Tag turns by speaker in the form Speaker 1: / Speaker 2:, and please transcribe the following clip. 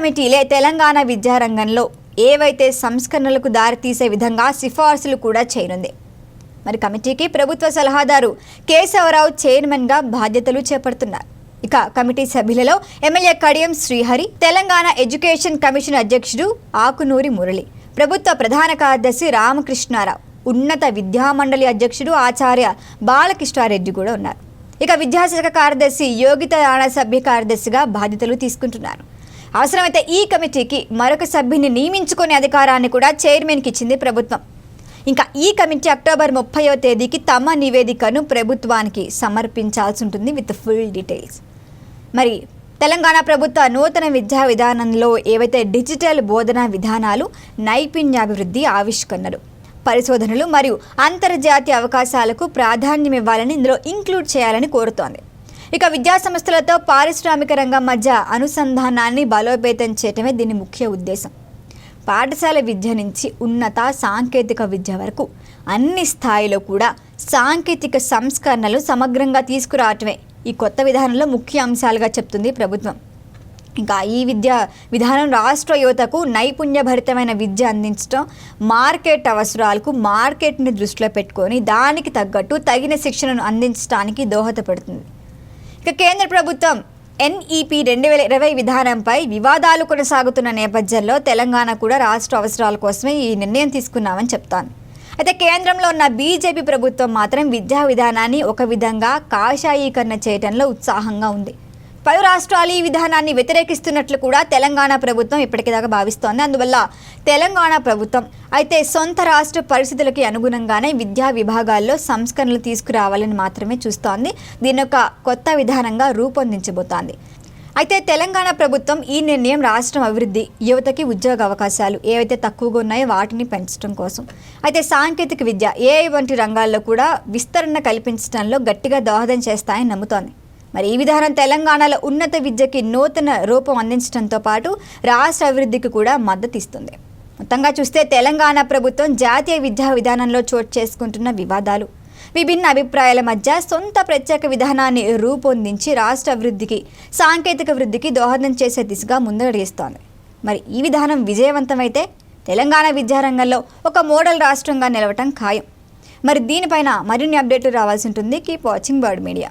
Speaker 1: కమిటీలే తెలంగాణ విద్యారంగంలో ఏవైతే సంస్కరణలకు దారితీసే విధంగా సిఫార్సులు కూడా చేయనుంది. మరి కమిటీకి ప్రభుత్వ సలహాదారు కేశవరావు చైర్మన్గా బాధ్యతలు చేపడుతున్నారు. ఇక committee సభ్యులలో MLA Kadiyam Srihari Telangana education commission అధ్యక్షుడు ఆకునూరి మురళి ప్రభుత్వ ప్రధాన కార్యదర్శి రామకృష్ణారావు ఉన్నత విద్యామండలి అధ్యక్షుడు ఆచార్య బాలకృష్ణారెడ్డి కూడా ఉన్నారు. ఇక విద్యాశాఖ కార్యదర్శి యోగిత రాణా సభ్య కార్యదర్శిగా బాధ్యతలు తీసుకుంటున్నారు. అవసరమైతే ఈ కమిటీకి మరొక సభ్యుని నియమించుకునే అధికారాన్ని కూడా చైర్మన్కి ఇచ్చింది ప్రభుత్వం. ఇంకా ఈ కమిటీ అక్టోబర్ ముప్పైవ తేదీకి తమ నివేదికను ప్రభుత్వానికి సమర్పించాల్సి ఉంటుంది విత్ ఫుల్ డీటెయిల్స్. మరి తెలంగాణ ప్రభుత్వ నూతన విద్యా విధానంలో ఏవైతే డిజిటల్ బోధనా విధానాలు నైపుణ్యాభివృద్ధి ఆవిష్కరణలు పరిశోధనలు మరియు అంతర్జాతీయ అవకాశాలకు ప్రాధాన్యం ఇవ్వాలని ఇందులో ఇంక్లూడ్ చేయాలని కోరుతోంది. ఇక విద్యా సంస్థలతో పారిశ్రామిక రంగం మధ్య అనుసంధానాన్ని బలోపేతం చేయటమే దీని ముఖ్య ఉద్దేశం. పాఠశాల విద్య నుంచి ఉన్నత సాంకేతిక విద్య వరకు అన్ని స్థాయిలో కూడా సాంకేతిక సంస్కరణలు సమగ్రంగా తీసుకురావటమే ఈ కొత్త విధానంలో ముఖ్య అంశాలుగా చెప్తుంది ప్రభుత్వం. ఇంకా ఈ విద్య విధానం రాష్ట్ర యువతకు నైపుణ్యభరితమైన విద్య అందించడం మార్కెట్ అవసరాలకు మార్కెట్ని దృష్టిలో పెట్టుకొని దానికి తగ్గట్టు తగిన శిక్షణను అందించడానికి దోహదపడుతుంది. ఇక కేంద్ర ప్రభుత్వం ఎన్ఈపి రెండు వేల ఇరవై విధానంపై వివాదాలు కొనసాగుతున్న నేపథ్యంలో తెలంగాణ కూడా రాష్ట్ర అవసరాల కోసమే ఈ నిర్ణయం తీసుకున్నామని చెప్తాను అయితే కేంద్రంలో ఉన్న బీజేపీ ప్రభుత్వం మాత్రం విద్యా విధానాన్ని ఒక విధంగా కాషాయీకరణ చేయడంలో ఉత్సాహంగా ఉంది. పలు రాష్ట్రాలు ఈ విధానాన్ని వ్యతిరేకిస్తున్నట్లు కూడా తెలంగాణ ప్రభుత్వం ఇప్పటికేదాకా భావిస్తోంది. అందువల్ల తెలంగాణ ప్రభుత్వం అయితే సొంత రాష్ట్ర పరిస్థితులకి అనుగుణంగానే విద్యా విభాగాల్లో సంస్కరణలు తీసుకురావాలని మాత్రమే చూస్తోంది. దీని ఒక కొత్త విధానంగా రూపొందించబోతోంది. అయితే తెలంగాణ ప్రభుత్వం ఈ నిర్ణయం రాష్ట్రం అభివృద్ధి యువతకి ఉద్యోగ అవకాశాలు ఏవైతే తక్కువగా ఉన్నాయో వాటిని పెంచడం కోసం. అయితే సాంకేతిక విద్య ఏ వంటి రంగాల్లో కూడా విస్తరణ కల్పించడంలో గట్టిగా దోహదం చేస్తాయని నమ్ముతోంది. మరి ఈ విధానం తెలంగాణలో ఉన్నత విద్యకి నూతన రూపం అందించడంతో పాటు రాష్ట్ర అభివృద్ధికి కూడా మద్దతు ఇస్తుంది. మొత్తంగా చూస్తే తెలంగాణ ప్రభుత్వం జాతీయ విద్యా విధానంలో చోటు చేసుకుంటున్న వివాదాలు. విభిన్న అభిప్రాయాల మధ్య సొంత ప్రత్యేక విధానాన్ని రూపొందించి రాష్ట్ర అభివృద్ధికి సాంకేతిక వృద్ధికి దోహదం చేసే దిశగా ముందడుగేస్తోంది. మరి ఈ విధానం విజయవంతమైతే తెలంగాణ విద్యారంగంలో ఒక మోడల్ రాష్ట్రంగా నిలవటం ఖాయం. మరి దీనిపైన మరిన్ని అప్డేట్లు రావాల్సి ఉంటుంది. Keep watching bird media